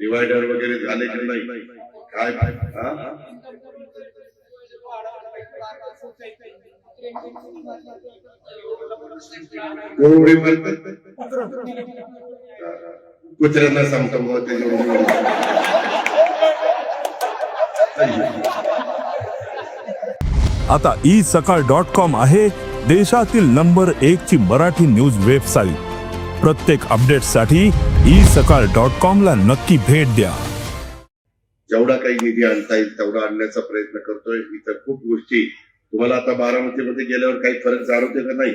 Divider वगैरे झाले की नाही? काय? हा? कोण उडी मारतात कुत्र्यांना सांगतो बुवा त्याच्यावर उडी आता ई सकाळ डॉट कॉम आहे देशातील नंबर एक ची मराठी न्यूज वेबसाईट प्रत्येक अपडेटसाठी ई सकाळ डॉट कॉम ला नक्की भेट द्या. जेवढा काही निधी आणता येईल तेवढा आणण्याचा प्रयत्न करतोय. इतर खूप गोष्टी तुम्हाला आता बारामतीमध्ये गेल्यावर काही फरक जाणवते का नाही?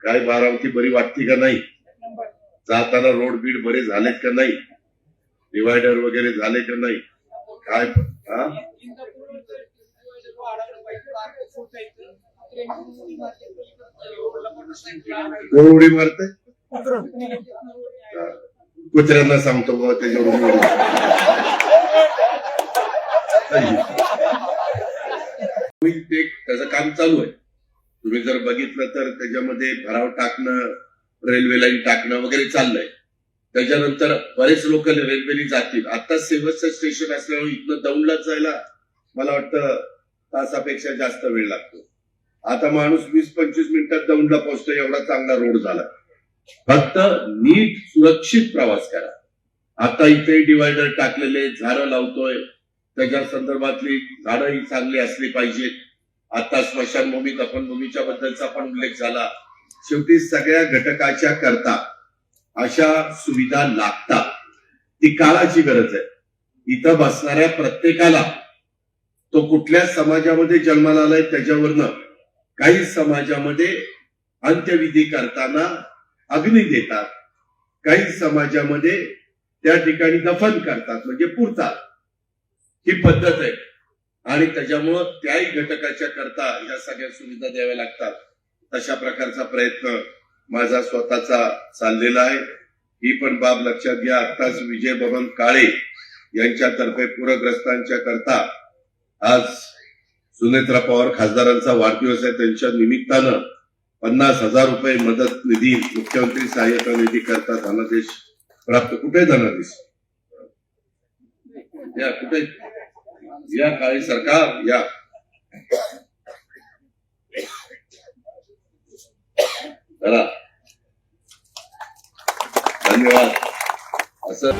काय बारामती बरी वाटते का नाही? जाताना रोड बीड बरे झालेत का नाही? डिवायडर वगैरे झाले का नाही? काय? हा? कोण उडी मारते कुत्र्यांना सांगतो बुवा त्याच्यावर ते त्याचं काम चालू आहे. तुम्ही जर बघितलं तर त्याच्यामध्ये भराव टाकणं रेल्वे लाईन टाकणं वगैरे चाललंय. त्याच्यानंतर बरेच लोक रेल्वेने जातील. आता सेवसचं स्टेशन असल्यामुळे इथनं दौंडला जायला मला वाटतं तासापेक्षा जास्त वेळ लागतो. आता माणूस वीस पंचवीस मिनिटात दौंडला पोहोचतो एवढा चांगला रोड झाला. फक्त नीट सुरक्षित प्रवास करा. आता इथे डिवायडर टाकलेले झाडं लावतोय. त्याच्या संदर्भातली झाडं ही चांगली असली पाहिजेत आता स्मशानभूमी दफनभूमीच्या बद्दलचा पण उल्लेख झाला. शेवटी सगळ्या घटकाच्या करता अशा सुविधा लागतात. ती काळाची गरज आहे. इथं बसणाऱ्या प्रत्येकाला तो कुठल्या समाजामध्ये जन्माला आलाय त्याच्यावरनं काही समाजामध्ये अंत्यविधी करताना अग्नी देतात. काही समाजामध्ये त्या ठिकाणी दफन करतात म्हणजे पुरतात. ही पद्धत आहे. आणि त्याच्यामुळं त्याही घटकाच्या करता या सगळ्या सुविधा द्याव्या लागतात. तशा प्रकारचा प्रयत्न माझा स्वतःचा चाललेला आहे. ही पण बाब लक्षात घ्या. आत्ताच विजय बबन काळे यांच्यातर्फे पूरग्रस्तांच्या करता आज सुनेत्रा पवार खासदारांचा वाढदिवस आहे. त्यांच्या निमित्तानं पन्नास हजार रुपये मदत निधी मुख्यमंत्री सहाय्यता निधी करता धनादेश प्राप्त कुठे धनादेश? या कुठे? या काळी सरकार या. धरा धन्यवाद. असं.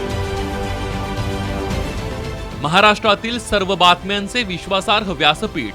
महाराष्ट्रातील सर्व बातम्यांचे विश्वासार्ह व्यासपीठ.